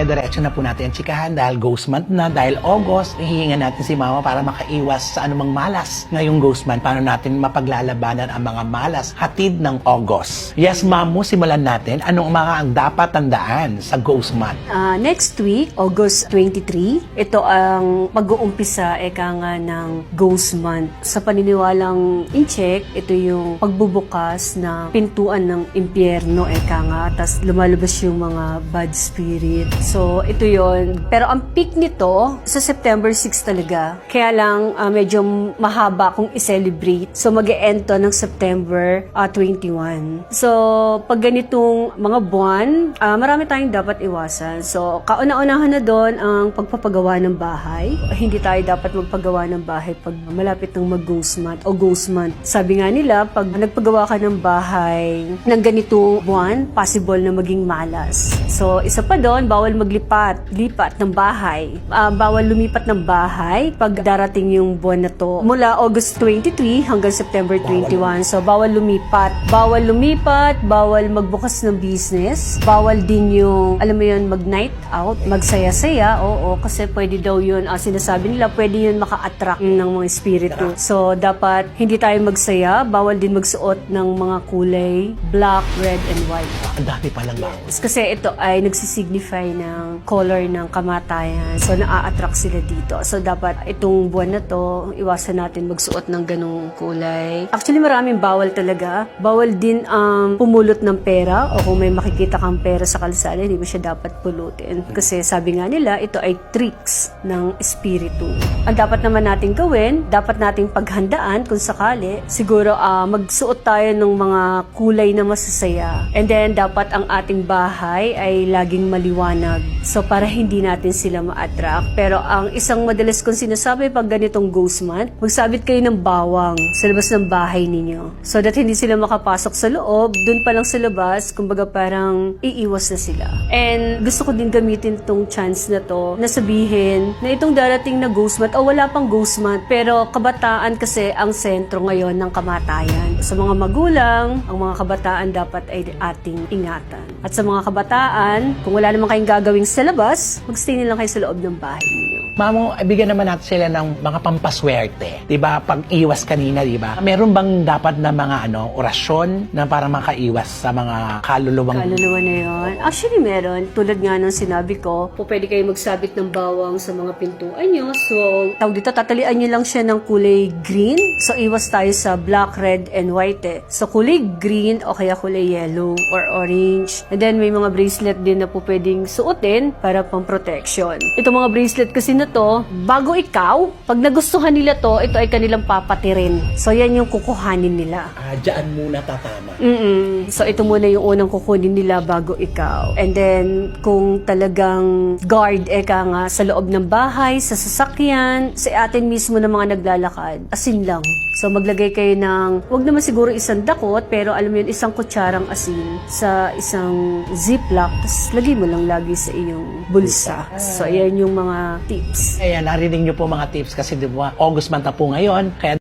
Diretso na po natin ang chikahan dahil ghost month na, dahil August, hihinga natin si Mama para makaiwas sa anumang malas. Ngayong ghost month, paano natin mapaglalabanan ang mga malas hatid ng August? Yes, Mamu, simulan natin. Anong mga ang dapat tandaan sa ghost month? Ah, next week, August 23, ito ang pag-uumpisa eka nga ng Ghost Month. Sa paniniwalang in-check, ito yung pagbubukas ng pintuan ng impyerno eka nga, tas lumalabas yung mga bad spirit. So, ito yon Pero ang peak nito, sa September 6 talaga. Kaya lang, ah, medyo mahaba kung i-celebrate. So, mag end to ng September ah, 21. So, pag ganitong mga buwan, ah, marami tayong dapat iwasan. So, kauna-unahan na doon ang pagpapagawa ng bahay. Hindi tayo dapat magpagawa ng bahay pag malapit ng mag-ghost month o ghost month. Sabi nga nila, pag nagpagawa ka ng bahay ng ganitong buwan, possible na maging malas. So, isa pa doon, bawal maglipat, lipat ng bahay. Ah, bawal lumipat ng bahay pag darating yung buwan na to. Mula August 23 hanggang September 21. So, bawal lumipat. Bawal lumipat, bawal magbukas ng business. Bawal din yung, alam mo yun, mag-night out, magsaya-saya. Oo, kasi pwede daw yun, ah, sinasabi nila, pwede yun maka-attract ng mga espiritu. So, dapat hindi tayo magsaya. Bawal din magsuot ng mga kulay, black, red, and white. Ang dami palang ba? Kasi ito ay nagsisignify ng color ng kamatayan. So, naa-attract sila dito. So, dapat itong buwan na to, iwasan natin magsuot ng ganong kulay. Actually, maraming bawal talaga. Bawal din ang pumulot ng pera o kung may makikita kang pera sa kalsada, hindi mo siya dapat pulutin. Kasi sabi nga nila, ito ay tricks ng espiritu. Ang dapat naman natin gawin, dapat nating paghandaan kung sakali. Siguro ah, magsuot tayo ng mga kulay na masasaya. And then, dapat ang ating bahay ay laging maliwanag. So, para hindi natin sila ma-attract. Pero ang isang madalas kong sinasabi pag ganitong ghost month, magsabit kayo ng bawang sa labas ng bahay ninyo. So that hindi sila makapasok sa loob, dun pa lang sa labas, kumbaga parang iiwas na sila. And gusto ko din gamitin tong chance na to na sabihin na itong darating na ghost month, o wala pang ghost month, pero kabataan kasi ang sentro ngayon ng kamatayan. Sa mga magulang, ang mga kabataan dapat ay ating ingatan. At sa mga kabataan, kung wala naman kayong gagawin sa labas, magstay na lang kayo sa loob ng bahay ninyo. Mamo, bigyan naman natin sila ng mga pampaswerte. 'Di ba? Pag iwas kanina, 'di ba? Meron bang dapat na mga ano, orasyon na para makaiwas sa mga kaluluwang Kaluluwa na yun. Actually, meron. Tulad nga ng sinabi ko, po pwede kayo magsabit ng bawang sa mga pintuan nyo. So, tawag dito, tatalian nyo lang siya ng kulay green. So, iwas tayo sa black, red, and white eh. So, kulay green o kaya kulay yellow or orange. And then, may mga bracelet din na po pwedeng suotin para pang protection. Itong mga bracelet kasi na to, bago ikaw, pag nagustuhan nila to, ito ay kanilang papatirin. So, yan yung kukuhanin nila. Ah, dyan muna tatama. Mm-mm. So, ito muna yung unang kukunin nila bago ikaw. And then, kung talagang guard, eka nga, sa loob ng bahay, sa sasakyan, sa atin mismo na mga naglalakad, asin lang. So, maglagay kayo ng, wag naman siguro isang dakot, pero alam mo yun, isang kutsarang asin sa isang ziplock, tapos lagay mo lang lagi sa iyong bulsa. So, ayan yung mga tips. Ayan, narinig niyo po mga tips kasi di ba, August month na po ngayon, kaya